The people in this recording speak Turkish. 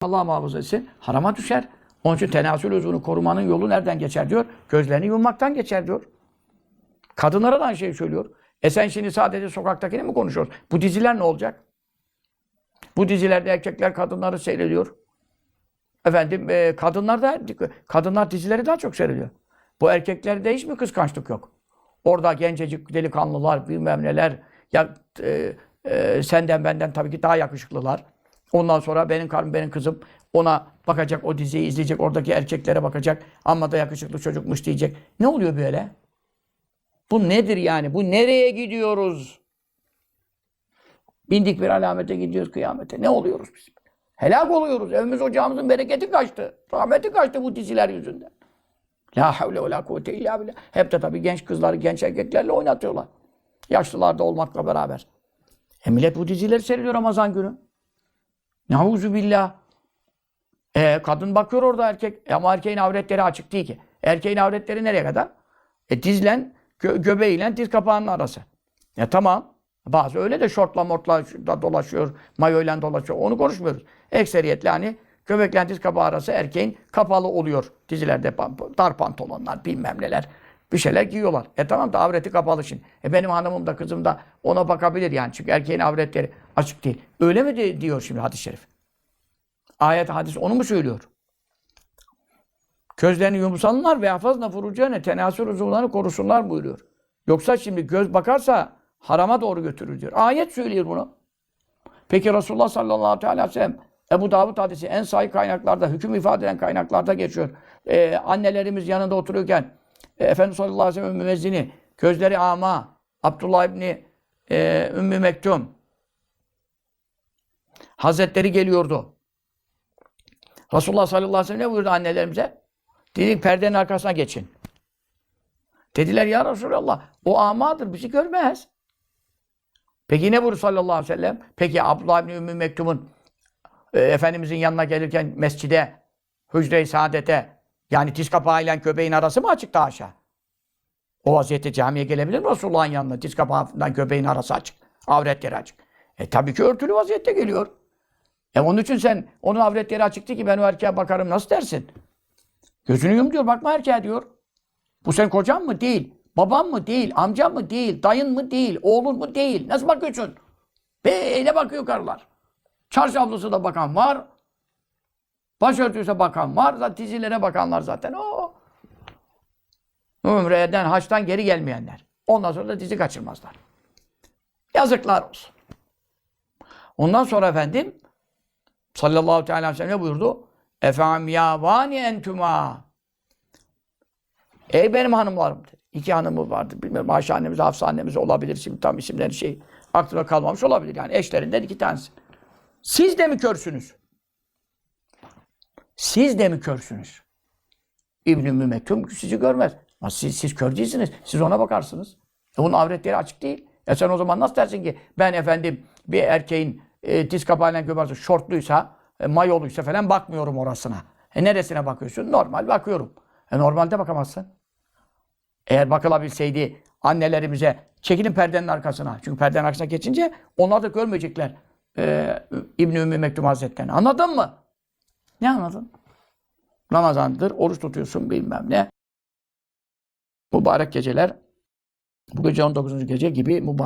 Allah muhafaza etsin harama düşer. Onun için tenasül uzvunu korumanın yolu nereden geçer diyor. Gözlerini yummaktan geçer diyor. Kadınlara da aynı şeyi söylüyor. E sen şimdi sadece sokaktakini mi konuşuyorsun? Bu diziler ne olacak? Bu dizilerde erkekler kadınları seyrediyor. Efendim e, kadınlar da kadınlar dizileri daha çok seyrediyor. Bu erkeklerde hiç mi kıskançlık yok? Orada gencecik delikanlılar bilmem neler ya e, e, senden benden tabii ki daha yakışıklılar. Ondan sonra benim karım benim kızım ona bakacak o diziyi izleyecek oradaki erkeklere bakacak amma da yakışıklı çocukmuş diyecek. Ne oluyor böyle? Bu nedir yani? Bu nereye gidiyoruz? Bindik bir alamete gidiyoruz kıyamete. Ne oluyoruz biz? Helak oluyoruz. Evimiz ocağımızın bereketi kaçtı. Rahmeti kaçtı bu diziler yüzünden. La havle ve la kuvvete illa billah. Hep de tabii genç kızları, genç erkeklerle oynatıyorlar. Yaşlılar da olmakla beraber. E millet bu dizileri seyrediyor Ramazan günü. Nauzu billah. E, kadın bakıyor orada erkek. E, ama erkeğin avretleri açık değil ki. Erkeğin avretleri nereye kadar? E dizlen, gö göbeğiyle diz kapağının arası. Ya tamam. Bazı öyle de şortla mortla da dolaşıyor, mayoyla dolaşıyor. Onu konuşmuyoruz. Ekseriyetle hani göbekle diz kapağı arası erkeğin kapalı oluyor. Dizilerde dar pantolonlar bilmem neler. Bir şeyler giyiyorlar. E tamam da avreti kapalı şimdi. E benim hanımım da kızım da ona bakabilir yani. Çünkü erkeğin avretleri açık değil. Öyle mi di- diyor şimdi hadis-i şerif? Ayet hadis onu mu söylüyor? Gözlerini yumsalınlar ve hafazna furucane tenasül uzuvlarını korusunlar buyuruyor. Yoksa şimdi göz bakarsa harama doğru götürür diyor. Ayet söylüyor bunu. Peki Resulullah sallallahu aleyhi ve sellem Ebu Davud hadisi en sahih kaynaklarda, hüküm ifade eden kaynaklarda geçiyor. Ee, annelerimiz yanında oturuyorken e, Efendimiz sallallahu aleyhi ve sellem müezzini, gözleri ama, Abdullah İbni e, Ümmü Mektum Hazretleri geliyordu. Resulullah sallallahu aleyhi ve sellem ne buyurdu annelerimize? Dedi perdenin arkasına geçin. Dediler ya Resulallah o amadır bizi görmez. Peki ne buyurdu sallallahu aleyhi ve sellem? Peki Abdullah İbni Ümmü Mektum'un e, Efendimizin yanına gelirken mescide, hücre-i saadete yani diz kapağıyla köpeğin arası mı açık daha aşağı? O vaziyette camiye gelebilir mi Resulullah'ın yanına? Diz kapağından köpeğin arası açık. Avretleri açık. E tabii ki örtülü vaziyette geliyor. E onun için sen onun avretleri açıktı ki ben o erkeğe bakarım nasıl dersin? Gözünü yum diyor bakma erkeğe diyor. Bu sen kocan mı? Değil. Baban mı? Değil. Amcan mı? Değil. Dayın mı? Değil. Oğlun mu? Değil. Nasıl bakıyorsun? Böyle bakıyor karılar. Çarşaflısı da bakan var. Başörtüsü bakan var. Zaten dizilere bakanlar zaten. O. Ümre'den, haçtan geri gelmeyenler. Ondan sonra da dizi kaçırmazlar. Yazıklar olsun. Ondan sonra efendim sallallahu teala aleyhi ve sellem ne buyurdu? Efem ya vani entuma. Ey benim hanımlarım dedi. İki hanımı vardı. Bilmiyorum Ayşe annemiz, Hafsa annemiz olabilir. Şimdi tam isimleri şey aklına kalmamış olabilir. Yani eşlerinden iki tanesi. Siz de mi körsünüz? Siz de mi körsünüz? İbn-i Ümmü Mektum sizi görmez. Ama siz, siz kör değilsiniz. Siz ona bakarsınız. E onun avretleri açık değil. E sen o zaman nasıl dersin ki ben efendim bir erkeğin e, diz kapağıyla göberse şortluysa, e, mayoluysa falan bakmıyorum orasına. E neresine bakıyorsun? Normal bakıyorum. E normalde bakamazsın. Eğer bakılabilseydi annelerimize çekilin perdenin arkasına. Çünkü perdenin arkasına geçince onlar da görmeyecekler e, İbn-i Ümmü Mektum Hazretleri'ni. Anladın mı? Ne anladın? Ramazandır, oruç tutuyorsun bilmem ne. Mübarek geceler, bu gece 19. gece gibi mübarek